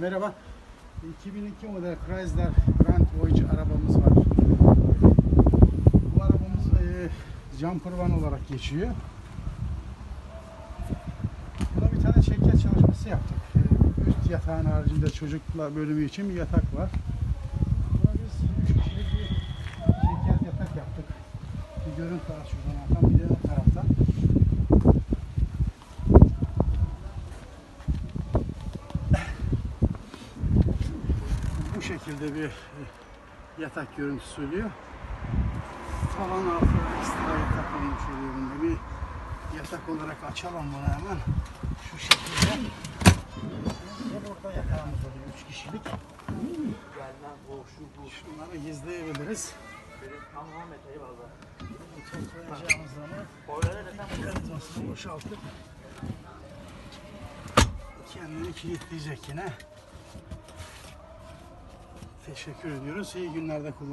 Merhaba. 2002 model Chrysler Grand Voyage arabamız var. Bu arabamız e, jumper van olarak geçiyor. Buna bir tane çekyat çalışması yaptık. E, üst yatağın haricinde çocuklar bölümü için bir yatak var. Buna biz üç kişilik bir çekyat yatak yaptık. Bir görüntü var şuradan bir de şekilde bir e, yatak görüntüsü oluyor. Tavan altı ekstra yatak olmuş oluyor bunda. Bir yatak olarak açalım bunu hemen. Şu şekilde. Ve burada yatağımız oluyor. Üç kişilik. Şunları gizleyebiliriz. Toplayacağımız zaman gazmasını boşaltıp kendini kilitleyecek yine. Teşekkür ediyoruz. İyi günlerde kullan.